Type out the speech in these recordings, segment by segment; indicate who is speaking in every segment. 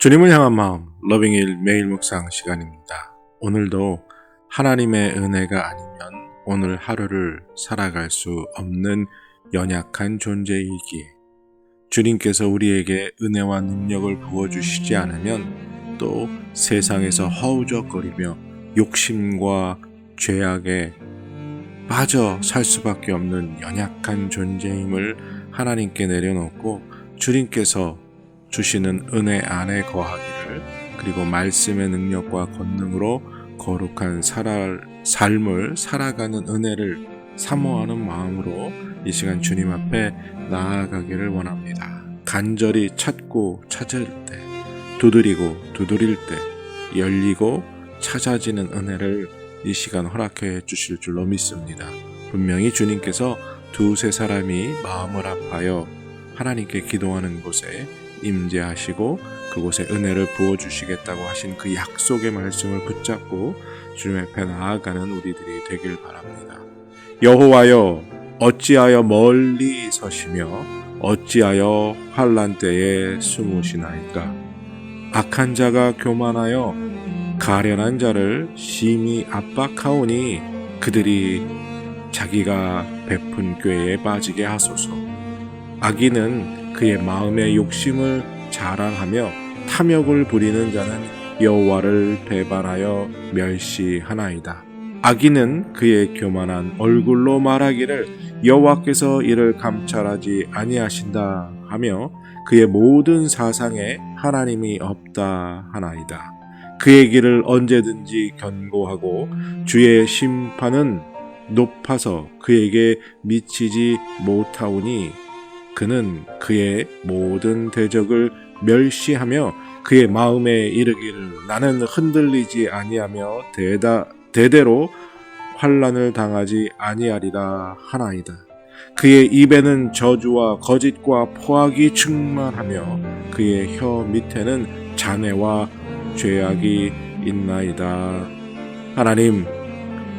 Speaker 1: 주님을 향한 마음, 러빙일 매일 묵상 시간입니다. 오늘도 하나님의 은혜가 아니면 오늘 하루를 살아갈 수 없는 연약한 존재이기에 주님께서 우리에게 은혜와 능력을 부어주시지 않으면 또 세상에서 허우적거리며 욕심과 죄악에 빠져 살 수밖에 없는 연약한 존재임을 하나님께 내려놓고 주님께서 주시는 은혜 안에 거하기를 그리고 말씀의 능력과 권능으로 거룩한 살아, 삶을 살아가는 은혜를 사모하는 마음으로 이 시간 주님 앞에 나아가기를 원합니다. 간절히 찾고 찾을 때, 두드리고 두드릴 때, 열리고 찾아지는 은혜를 이 시간 허락해 주실 줄로 믿습니다. 분명히 주님께서 두세 사람이 마음을 아파여 하나님께 기도하는 곳에 임재하시고 그곳에 은혜를 부어 주시겠다고 하신 그 약속의 말씀을 붙잡고 주님 앞에 나아가는 우리들이 되길 바랍니다. 여호와여 어찌하여 멀리 서시며 어찌하여 환란 때에 숨으시나이까 악한 자가 교만하여 가련한 자를 심히 압박하오니 그들이 자기가 베푼 꾀에 빠지게 하소서 악인은 그의 마음의 욕심을 자랑하며 탐욕을 부리는 자는 여호와를 배반하여 멸시하나이다. 악인은 그의 교만한 얼굴로 말하기를 여호와께서 이를 감찰하지 아니하신다 하며 그의 모든 사상에 하나님이 없다 하나이다. 그의 길을 언제든지 견고하고 주의 심판은 높아서 그에게 미치지 못하오니 그는 그의 모든 대적을 멸시하며 그의 마음에 이르기를 나는 흔들리지 아니하며 대다 대대로 환란을 당하지 아니하리라 하나이다. 그의 입에는 저주와 거짓과 포악이 충만하며 그의 혀 밑에는 잔해와 죄악이 있나이다. 하나님,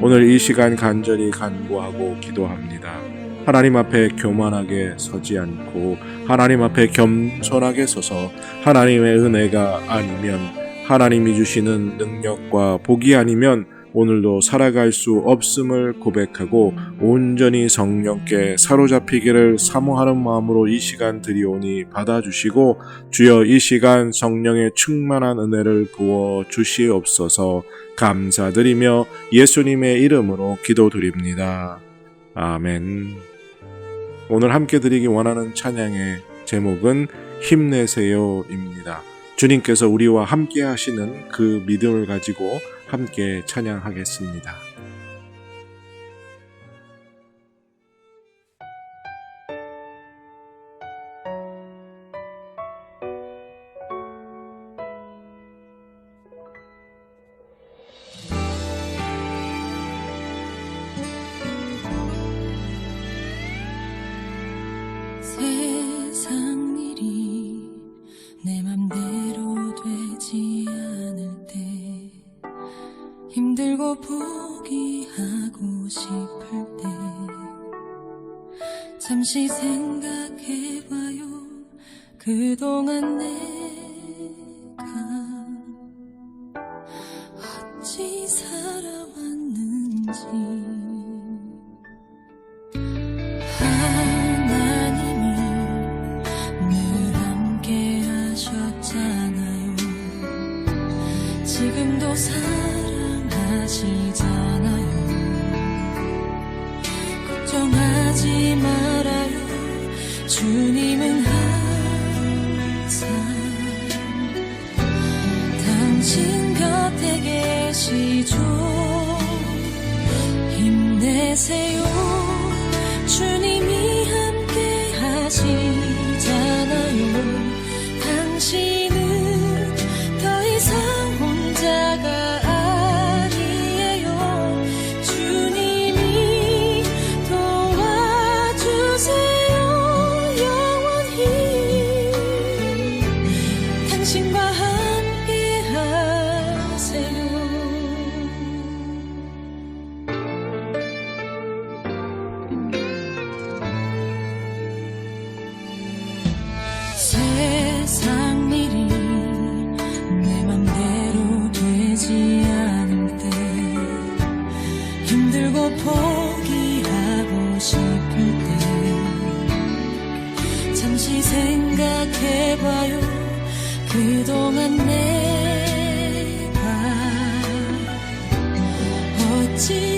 Speaker 1: 오늘 이 시간 간절히 간구하고 기도합니다. 하나님 앞에 교만하게 서지 않고 하나님 앞에 겸손하게 서서 하나님의 은혜가 아니면 하나님이 주시는 능력과 복이 아니면 오늘도 살아갈 수 없음을 고백하고 온전히 성령께 사로잡히기를 사모하는 마음으로 이 시간 드리오니 받아주시고 주여 이 시간 성령의 충만한 은혜를 부어 주시옵소서 감사드리며 예수님의 이름으로 기도드립니다. 아멘. 오늘 함께 드리기 원하는 찬양의 제목은 힘내세요입니다. 주님께서 우리와 함께 하시는 그 믿음을 가지고 함께 찬양하겠습니다.
Speaker 2: 잠시 생각해봐요. 그동안 내가 어찌 살아왔는지 생각해봐요. 그동안 내가 어찌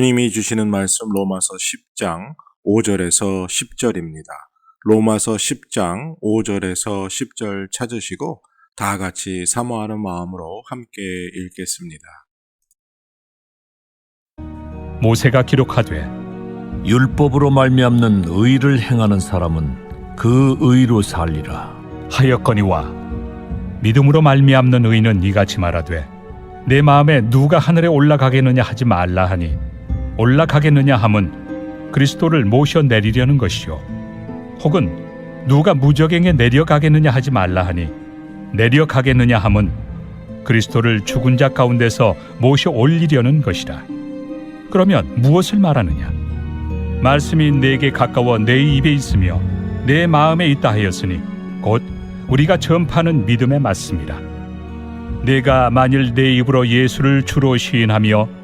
Speaker 1: 주님이 주시는 말씀 로마서 10장 5절에서 10절입니다. 로마서 10장 5절에서 10절 찾으시고 다 같이 사모하는 마음으로 함께 읽겠습니다.
Speaker 3: 모세가 기록하되
Speaker 4: 율법으로 말미암는 의를 행하는 사람은 그 의로 살리라.
Speaker 3: 하였거니와 믿음으로 말미암는 의는 이같이 말하되 내 마음에 누가 하늘에 올라가겠느냐 하지 말라 하니 올라가겠느냐 함은 그리스도를 모셔 내리려는 것이요. 혹은 누가 무적행에 내려가겠느냐 하지 말라 하니 내려가겠느냐 함은 그리스도를 죽은 자 가운데서 모셔 올리려는 것이라. 그러면 무엇을 말하느냐? 말씀이 내게 가까워 내 입에 있으며 내 마음에 있다 하였으니 곧 우리가 전파하는 믿음에 맞습니다. 내가 만일 내 입으로 예수를 주로 시인하며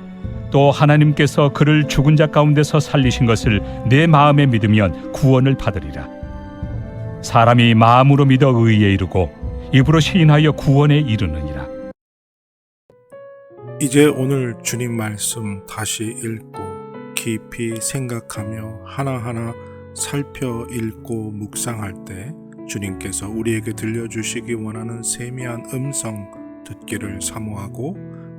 Speaker 3: 또 하나님께서 그를 죽은 자 가운데서 살리신 것을 내 마음에 믿으면 구원을 받으리라. 사람이 마음으로 믿어 의에 이르고 입으로 시인하여 구원에 이르느니라.
Speaker 1: 이제 오늘 주님 말씀 다시 읽고 깊이 생각하며 하나하나 살펴 읽고 묵상할 때 주님께서 우리에게 들려주시기 원하는 세미한 음성 듣기를 사모하고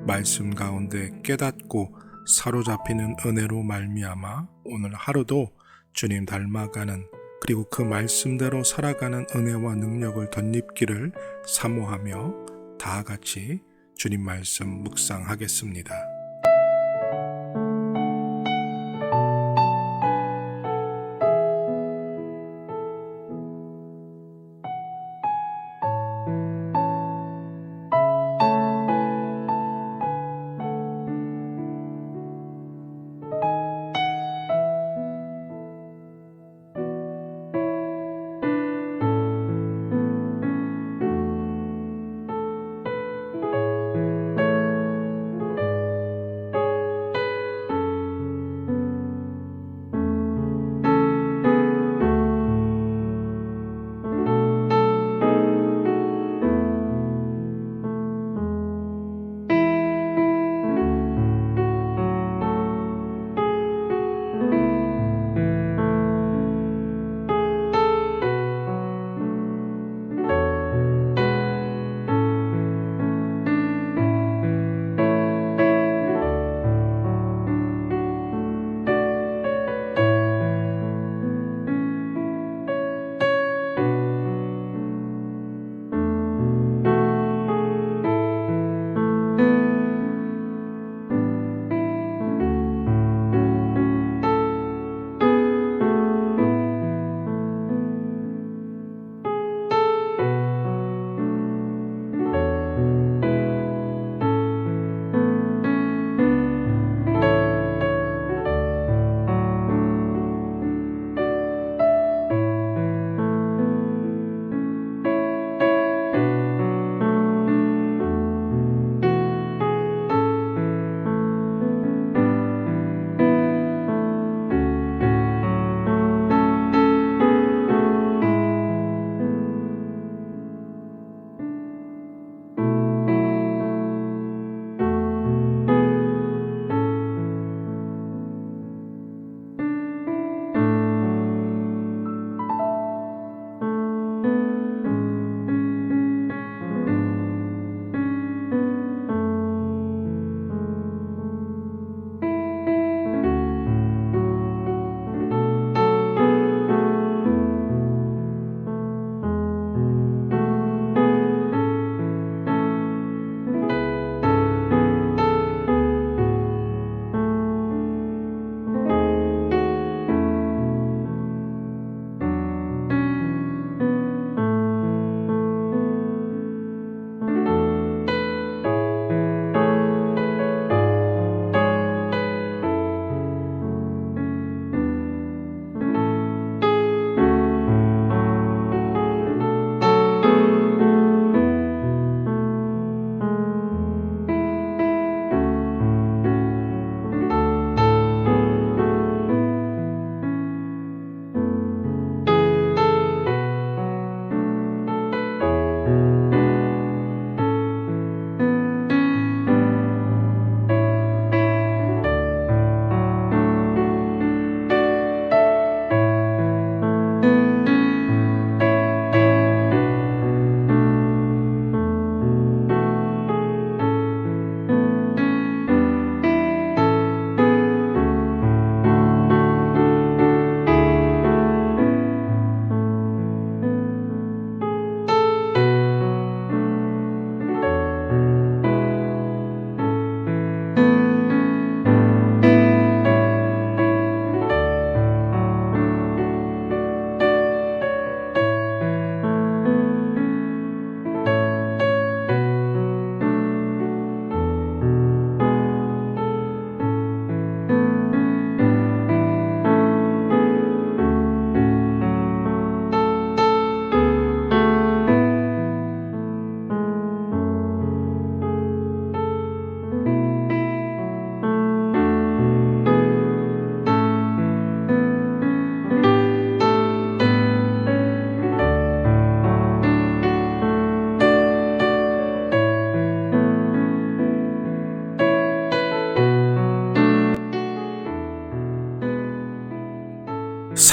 Speaker 1: 말씀 가운데 깨닫고 사로잡히는 은혜로 말미암아 오늘 하루도 주님 닮아가는 그리고 그 말씀대로 살아가는 은혜와 능력을 덧입기를 사모하며 다 같이 주님 말씀 묵상하겠습니다.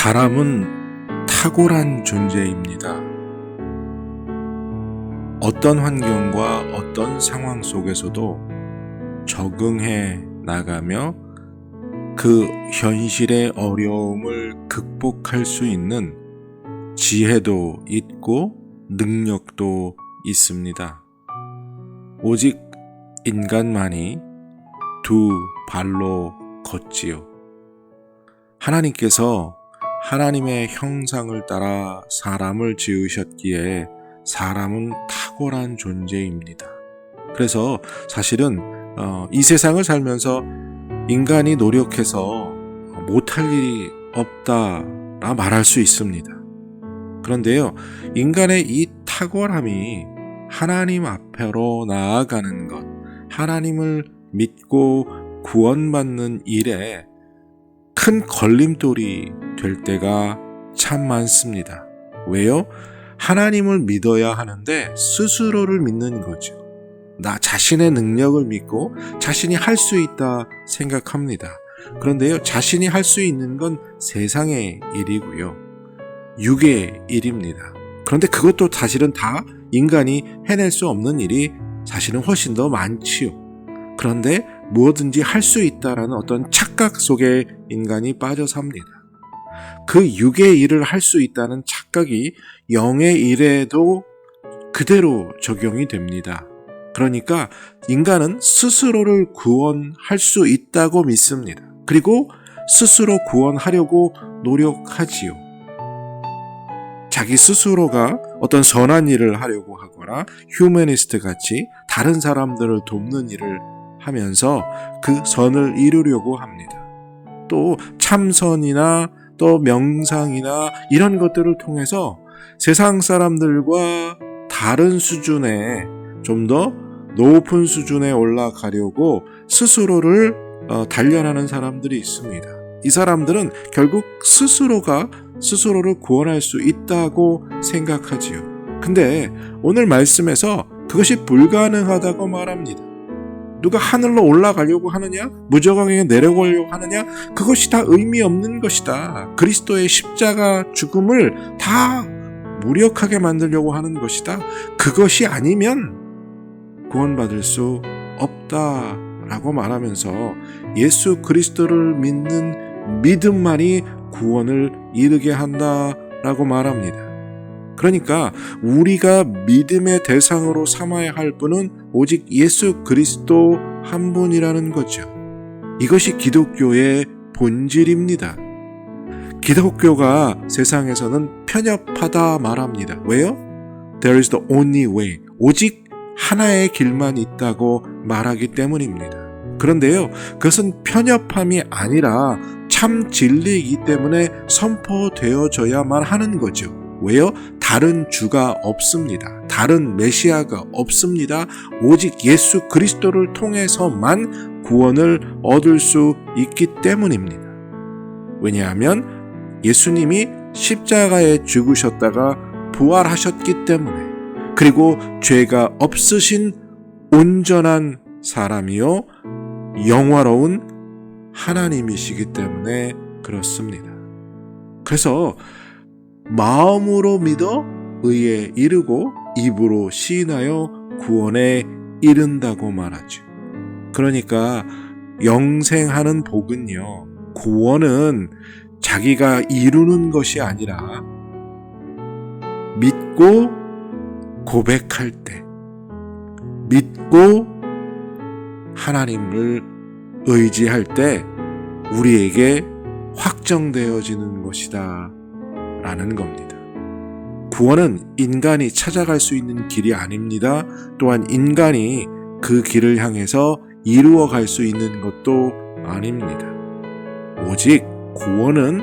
Speaker 1: 사람은 탁월한 존재입니다. 어떤 환경과 어떤 상황 속에서도 적응해 나가며 그 현실의 어려움을 극복할 수 있는 지혜도 있고 능력도 있습니다. 오직 인간만이 두 발로 걷지요. 하나님께서 하나님의 형상을 따라 사람을 지으셨기에 사람은 탁월한 존재입니다. 그래서 사실은 어, 이 세상을 살면서 인간이 노력해서 못할 일이 없다라 말할 수 있습니다. 그런데요, 인간의 이 탁월함이 하나님 앞으로 나아가는 것, 하나님을 믿고 구원받는 일에 큰 걸림돌이 될 때가 참 많습니다. 왜요? 하나님을 믿어야 하는데 스스로를 믿는 거죠. 나 자신의 능력을 믿고 자신이 할 수 있다 생각합니다. 그런데요, 자신이 할 수 있는 건 세상의 일이고요. 육의 일입니다. 그런데 그것도 사실은 다 인간이 해낼 수 없는 일이 사실은 훨씬 더 많지요. 그런데 무엇든지 할 수 있다라는 어떤 착각 속에 인간이 빠져 삽니다. 그 육의 일을 할 수 있다는 착각이 영의 일에도 그대로 적용이 됩니다. 그러니까 인간은 스스로를 구원할 수 있다고 믿습니다. 그리고 스스로 구원하려고 노력하지요. 자기 스스로가 어떤 선한 일을 하려고 하거나 휴머니스트 같이 다른 사람들을 돕는 일을 하면서 그 선을 이루려고 합니다. 또 참선이나 또 명상이나 이런 것들을 통해서 세상 사람들과 다른 수준의 좀더 높은 수준에 올라가려고 스스로를 어, 단련하는 사람들이 있습니다. 이 사람들은 결국 스스로가 스스로를 구원할 수 있다고 생각하지요. 근데 오늘 말씀에서 그것이 불가능하다고 말합니다. 누가 하늘로 올라가려고 하느냐? 무저강에 내려가려고 하느냐? 그것이 다 의미 없는 것이다. 그리스도의 십자가 죽음을 다 무력하게 만들려고 하는 것이다. 그것이 아니면 구원받을 수 없다 라고 말하면서 예수 그리스도를 믿는 믿음만이 구원을 이르게 한다 라고 말합니다. 그러니까 우리가 믿음의 대상으로 삼아야 할 분은 오직 예수 그리스도 한 분이라는 거죠. 이것이 기독교의 본질입니다. 기독교가 세상에서는 편협하다 말합니다. 왜요? There is the only way. 오직 하나의 길만 있다고 말하기 때문입니다. 그런데요, 그것은 편협함이 아니라 참 진리이기 때문에 선포되어져야만 하는 거죠. 왜요? 다른 주가 없습니다. 다른 메시아가 없습니다. 오직 예수 그리스도를 통해서만 구원을 얻을 수 있기 때문입니다. 왜냐하면 예수님이 십자가에 죽으셨다가 부활하셨기 때문에 그리고 죄가 없으신 온전한 사람이요 영화로운 하나님이시기 때문에 그렇습니다. 그래서 마음으로 믿어 의에 이르고 입으로 시인하여 구원에 이른다고 말하죠. 그러니까 영생하는 복은요, 구원은 자기가 이루는 것이 아니라 믿고 고백할 때, 믿고 하나님을 의지할 때 우리에게 확정되어지는 것이다. 라는 겁니다. 구원은 인간이 찾아갈 수 있는 길이 아닙니다. 또한 인간이 그 길을 향해서 이루어 갈 수 있는 것도 아닙니다. 오직 구원은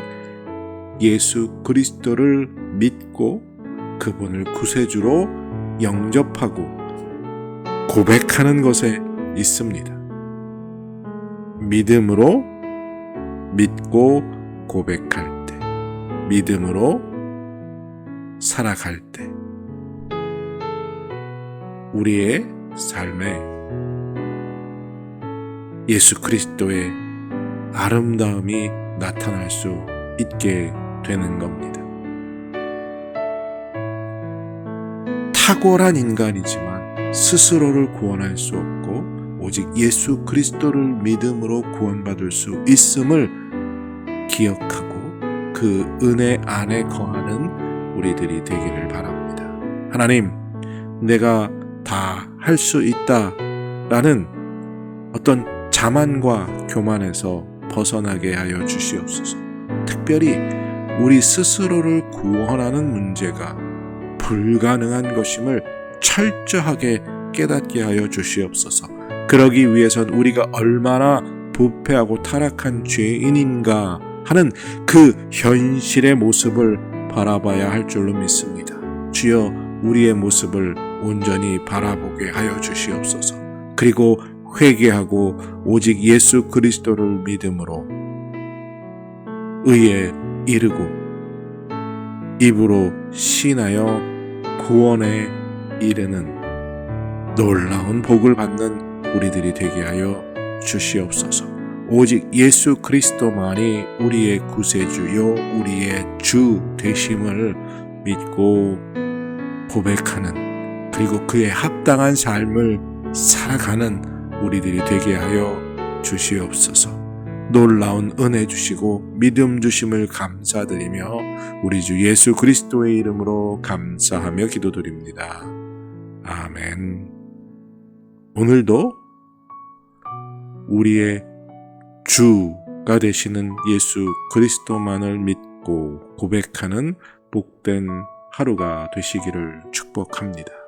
Speaker 1: 예수 그리스도를 믿고 그분을 구세주로 영접하고 고백하는 것에 있습니다. 믿음으로 믿고 고백할 때, 믿음으로 살아갈 때, 우리의 삶에 예수 그리스도의 아름다움이 나타날 수 있게 되는 겁니다. 탁월한 인간이지만 스스로를 구원할 수 없고 오직 예수 그리스도를 믿음으로 구원받을 수 있음을 기억하고 그 은혜 안에 거하는 우리들이 되기를 바랍니다. 하나님, 내가 다 할 수 있다 라는 어떤 자만과 교만에서 벗어나게 하여 주시옵소서. 특별히 우리 스스로를 구원하는 문제가 불가능한 것임을 철저하게 깨닫게 하여 주시옵소서. 그러기 위해선 우리가 얼마나 부패하고 타락한 죄인인가 하는 그 현실의 모습을 바라봐야 할 줄로 믿습니다. 주여 우리의 모습을 온전히 바라보게 하여 주시옵소서. 그리고 회개하고 오직 예수 그리스도를 믿음으로 의에 이르고 입으로 신하여 구원에 이르는 놀라운 복을 받는 우리들이 되게 하여 주시옵소서. 오직 예수 그리스도만이 우리의 구세주요 우리의 주 되심을 믿고 고백하는 그리고 그에 합당한 삶을 살아가는 우리들이 되게 하여 주시옵소서. 놀라운 은혜 주시고 믿음 주심을 감사드리며 우리 주 예수 그리스도의 이름으로 감사하며 기도드립니다. 아멘. 오늘도 우리의 주가 되시는 예수 그리스도만을 믿고 고백하는 복된 하루가 되시기를 축복합니다.